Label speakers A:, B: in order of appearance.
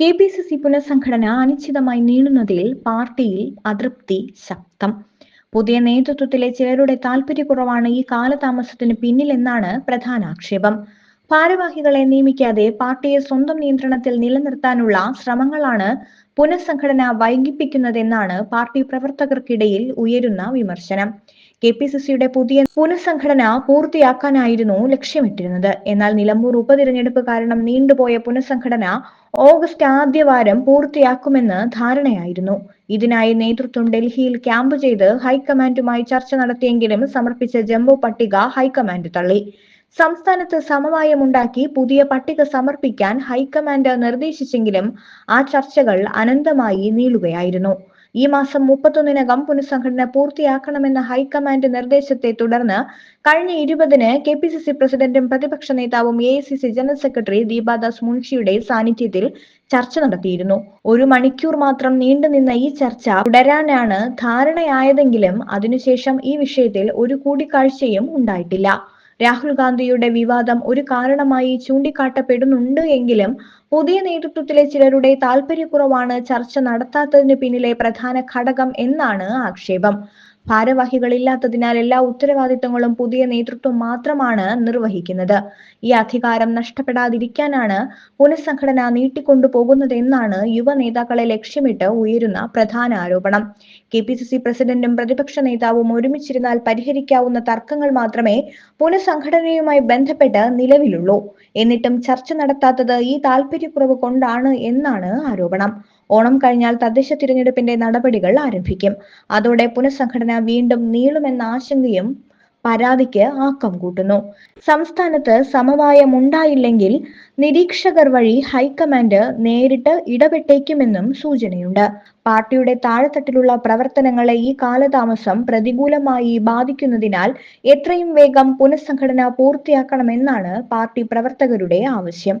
A: K P C C പുനഃസംഘടന അനിശ്ചിതമായി നീളുന്നതിൽ പാർട്ടിയിൽ അതൃപ്തി ശക്തം. പുതിയ നേതൃത്വത്തിലെ ചിലരുടെ താല്പര്യക്കുറവാണ് ഈ കാലതാമസത്തിന് പിന്നിലെന്നാണ് പ്രധാന ആക്ഷേപം ഭാരവാഹികളെ നിയമിക്കാതെ പാർട്ടിയെ സ്വന്തം നിയന്ത്രണത്തിൽ നിലനിർത്താനുള്ള ശ്രമങ്ങളാണ് പുനഃസംഘടന വൈകിപ്പിക്കുന്നതെന്നാണ് പാർട്ടി പ്രവർത്തകർക്കിടയിൽ ഉയരുന്ന വിമർശനം. കെ പി സി സിയുടെ പുതിയ പുനഃസംഘടന പൂർത്തിയാക്കാനായിരുന്നു ലക്ഷ്യമിട്ടിരുന്നത്. എന്നാൽ നിലമ്പൂർ ഉപതിരഞ്ഞെടുപ്പ് കാരണം നീണ്ടുപോയ പുനഃസംഘടന ഓഗസ്റ്റ് ആദ്യവാരം പൂർത്തിയാക്കുമെന്ന് ധാരണയായിരുന്നു. ഇതിനായി നേതൃത്വം ഡൽഹിയിൽ ക്യാമ്പ് ചെയ്ത് ഹൈക്കമാൻഡുമായി ചർച്ച നടത്തിയെങ്കിലും സമർപ്പിച്ച ജംബോ പട്ടിക ഹൈക്കമാൻഡ് തള്ളി. സംസ്ഥാനത്ത് സമവായമുണ്ടാക്കി പുതിയ പട്ടിക സമർപ്പിക്കാൻ ഹൈക്കമാൻഡ് നിർദ്ദേശിച്ചെങ്കിലും ആ ചർച്ചകൾ അനന്തമായി നീളുകയായിരുന്നു. ഈ മാസം മുപ്പത്തൊന്നിനകം പുനഃസംഘടന പൂർത്തിയാക്കണമെന്ന ഹൈക്കമാൻഡ് നിർദ്ദേശത്തെ തുടർന്ന് കഴിഞ്ഞ ഇരുപതിന് കെ പി സി സി പ്രസിഡന്റും പ്രതിപക്ഷ നേതാവും A C C general secretary Deepa Das മുൻഷിയുടെ സാന്നിധ്യത്തിൽ ചർച്ച നടത്തിയിരുന്നു. ഒരു മണിക്കൂർ മാത്രം നീണ്ടുനിന്ന ഈ ചർച്ച തുടരാനാണ് ധാരണയായതെങ്കിലും അതിനുശേഷം ഈ വിഷയത്തിൽ ഒരു കൂടിക്കാഴ്ചയും ഉണ്ടായിട്ടില്ല. രാഹുൽ ഗാന്ധിയുടെ വിവാദം ഒരു കാരണമായി ചൂണ്ടിക്കാട്ടപ്പെടുന്നുണ്ട് എങ്കിലും പുതിയ നേതൃത്വത്തിലെ ചിലരുടെ താൽപര്യക്കുറവാണ് ചർച്ച നടത്താത്തതിന് പിന്നിലെ പ്രധാന ഘടകം എന്നാണ് ആക്ഷേപം. ഭാരവാഹികളില്ലാത്തതിനാൽ എല്ലാ ഉത്തരവാദിത്തങ്ങളും പുതിയ നേതൃത്വം മാത്രമാണ് നിർവഹിക്കുന്നത്. ഈ അധികാരം നഷ്ടപ്പെടാതിരിക്കാനാണ് പുനഃസംഘടന നീട്ടിക്കൊണ്ടുപോകുന്നതെന്നാണ് യുവ നേതാക്കളെ ലക്ഷ്യമിട്ട് ഉയരുന്ന പ്രധാന ആരോപണം. കെ പി സി സി പ്രസിഡന്റും പ്രതിപക്ഷ നേതാവും ഒരുമിച്ചിരുന്നാൽ പരിഹരിക്കാവുന്ന തർക്കങ്ങൾ മാത്രമേ പുനഃസംഘടനയുമായി ബന്ധപ്പെട്ട് നിലവിലുള്ളൂ. എന്നിട്ടും ചർച്ച നടത്താത്തത് ഈ താൽപര്യക്കുറവ് കൊണ്ടാണ് എന്നാണ് ആരോപണം. ഓണം കഴിഞ്ഞാൽ തദ്ദേശ തിരഞ്ഞെടുപ്പിന്റെ നടപടികൾ ആരംഭിക്കും. അതോടെ പുനഃസംഘടന വീണ്ടും നീളുമെന്ന ആശങ്കയും പരാതിക്ക് ആക്കം കൂട്ടുന്നു. സംസ്ഥാനത്ത് സമവായം ഉണ്ടായില്ലെങ്കിൽ നിരീക്ഷകർ വഴി ഹൈക്കമാൻഡ് നേരിട്ട് ഇടപെട്ടേക്കുമെന്നും സൂചനയുണ്ട്. പാർട്ടിയുടെ താഴെത്തട്ടിലുള്ള പ്രവർത്തനങ്ങളെ ഈ കാലതാമസം പ്രതികൂലമായി ബാധിക്കുന്നതിനാൽ എത്രയും വേഗം പുനഃസംഘടന പൂർത്തിയാക്കണമെന്നാണ് പാർട്ടി പ്രവർത്തകരുടെ ആവശ്യം.